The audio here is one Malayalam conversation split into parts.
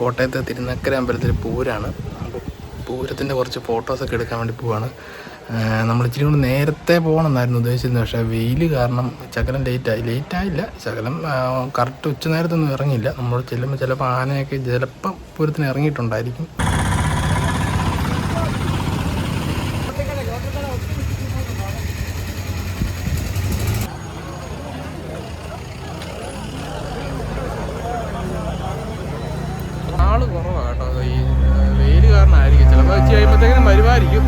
കോട്ടയത്തെ തിരുനക്കര അമ്പലത്തിൽ പൂരാണ്. പൂരത്തിന്റെ കുറച്ച് ഫോട്ടോസൊക്കെ എടുക്കാൻ വേണ്ടി പോവാണ്. നമ്മൾ ഇച്ചിരി കൂടി നേരത്തെ പോകണമെന്നായിരുന്നു ഉദ്ദേശിച്ചിരുന്നത്. പക്ഷേ വെയിൽ കാരണം ശകലം ലേറ്റായി ലേറ്റായില്ല ശകലം കറക്റ്റ് ഉച്ച നേരത്തൊന്നും ഇറങ്ങിയില്ല. നമ്മൾ ചെല്ലുമ്പോൾ ചിലപ്പോൾ ആനയൊക്കെ ചിലപ്പം പൂരത്തിന് ഇറങ്ങിയിട്ടുണ്ടായിരിക്കും. സാധാരണ ചിലപ്പോൾ വെച്ച് കഴിയുമ്പോഴത്തേക്കിനും വരുമായിരിക്കും.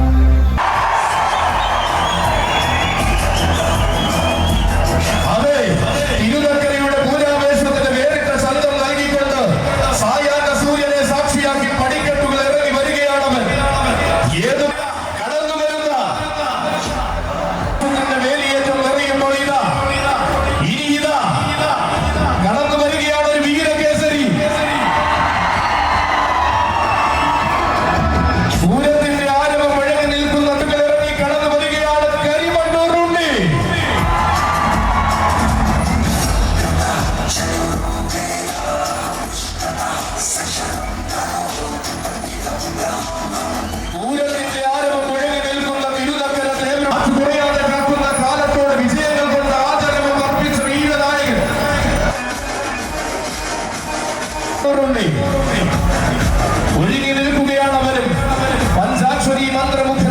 ഒരുങ്ങി നിൽക്കുകയാണ് അവരും. പഞ്ചാക്ഷരി മന്ത്രമുഖ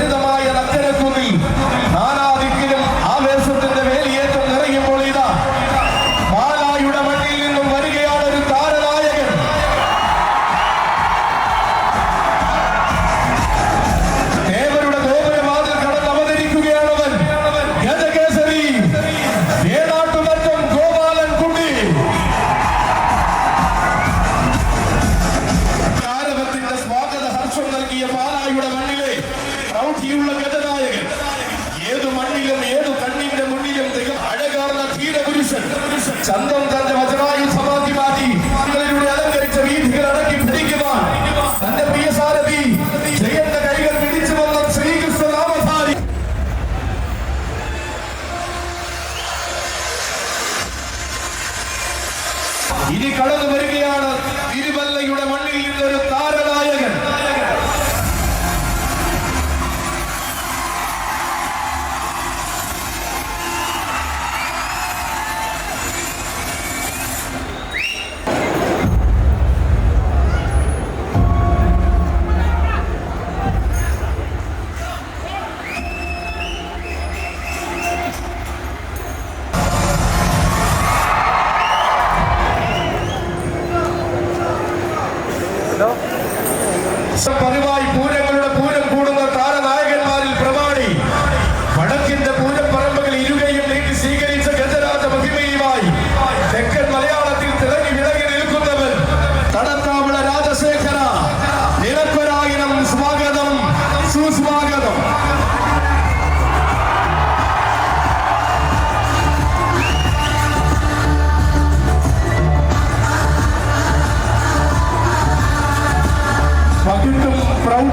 പരിപാടി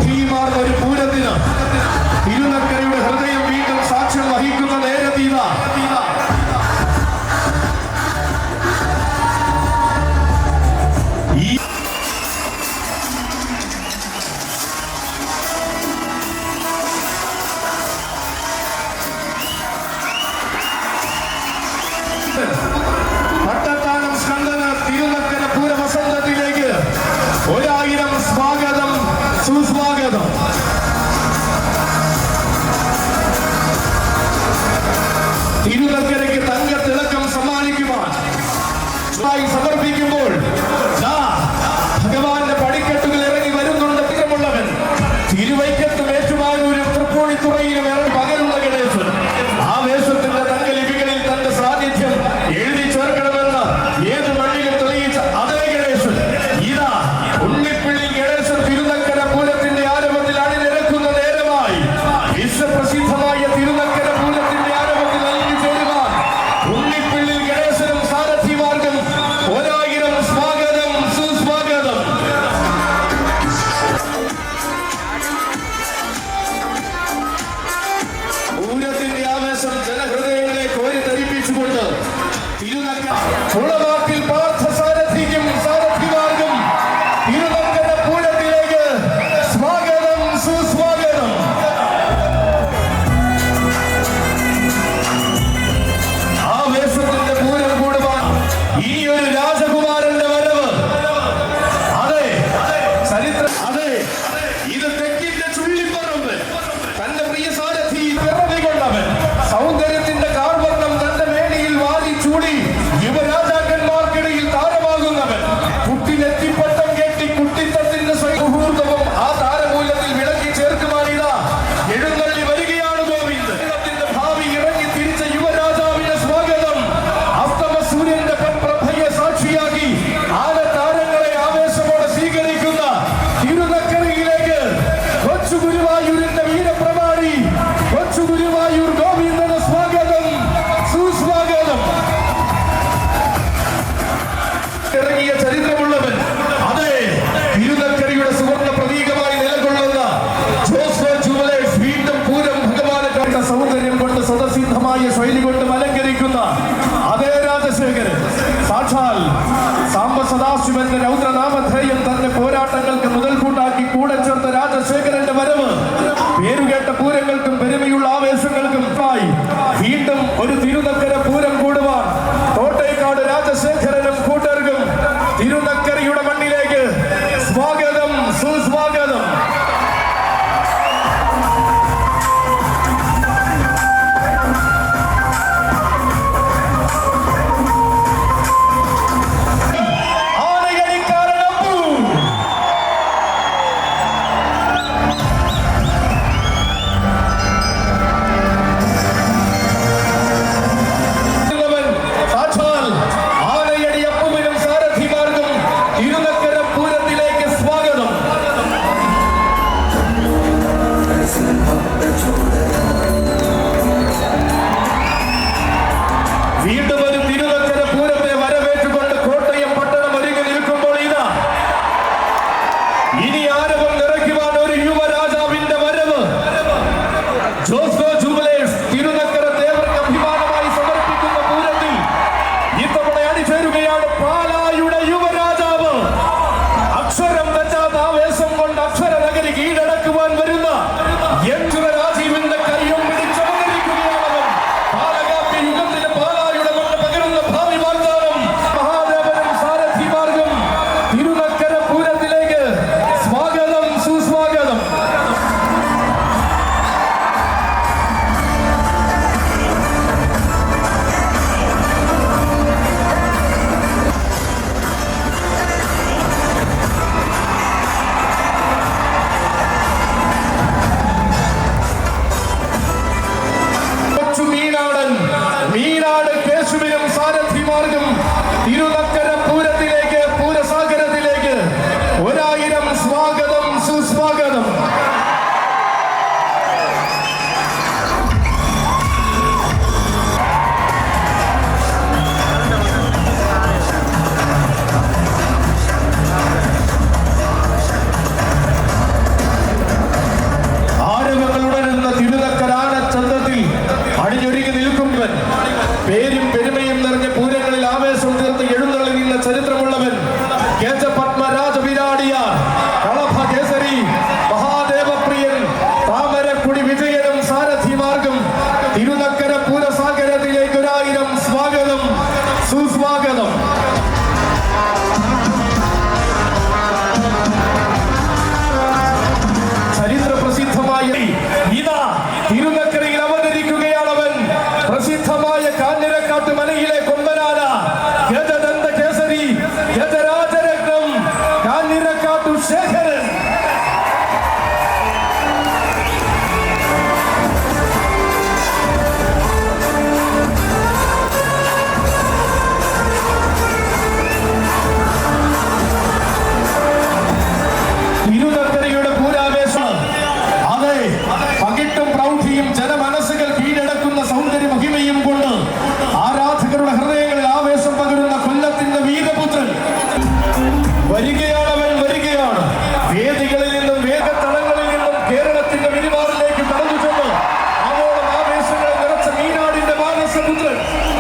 ഈ മാർഗ ഒരു പൂരത്തിന് ഇരുന്നൊക്കെ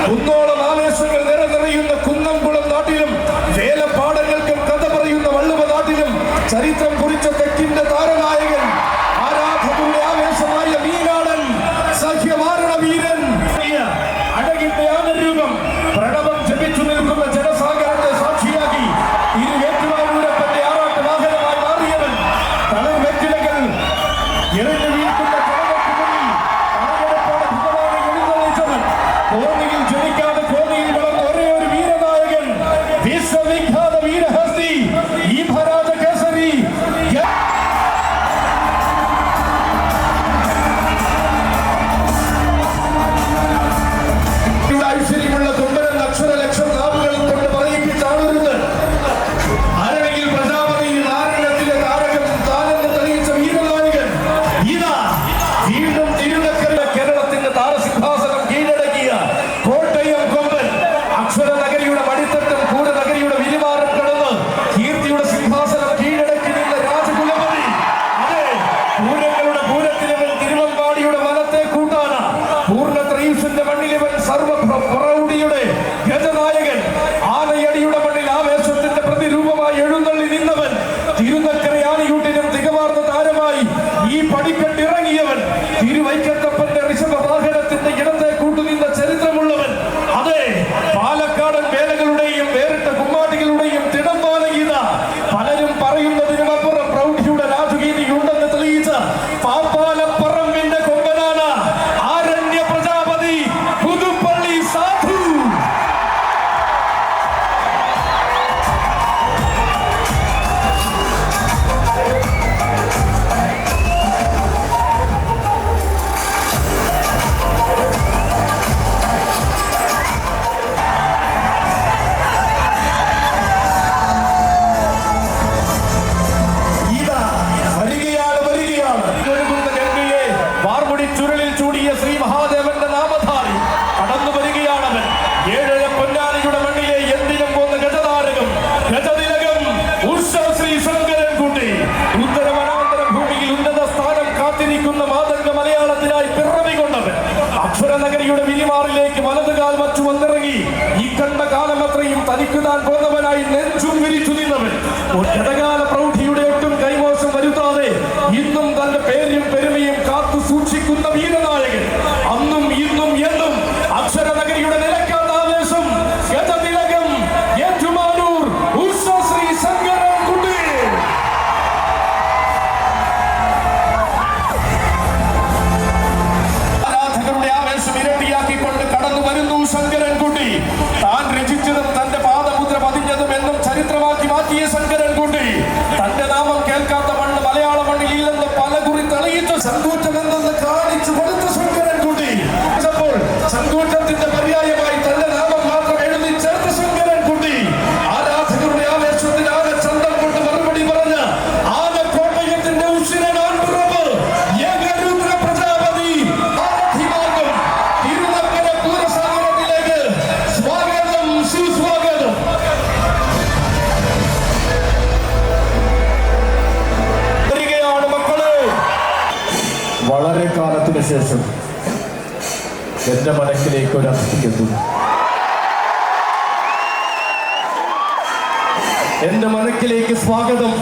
아, 아, 분노 Hello, we do Jimmy Cup. നഗരിയുടെ വിരിമാറിലേക്ക് വലതുകാൽ വച്ചു വന്നിറങ്ങി ഈ കണ്ട കാലം അത്രയും തനിക്ക് താൻ പോന്നവനായി നെഞ്ചും വിരിച്ചു നിന്നവൻ. ഇടകാല പ്രൗഢിയുടെ ഒട്ടും കൈമോശം വരുത്താതെ ഇന്നും തന്റെ പേരും പെരുമയും കാത്തു സൂക്ഷിക്കുന്ന വീരനായകൻ. അന്നും ഇന്നും എന്നും അക്ഷരനഗരിയുടെ നില ഒരർത്ഥിക്കുന്നു എന്റെ മനക്കിലേക്ക് സ്വാഗതം.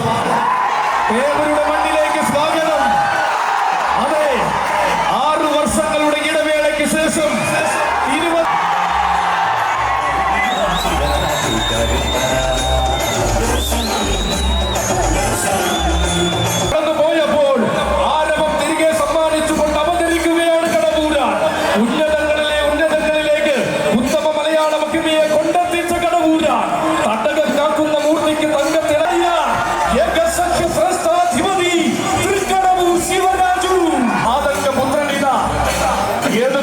ഏവരുടെ മണ്ണിലെ ఏదో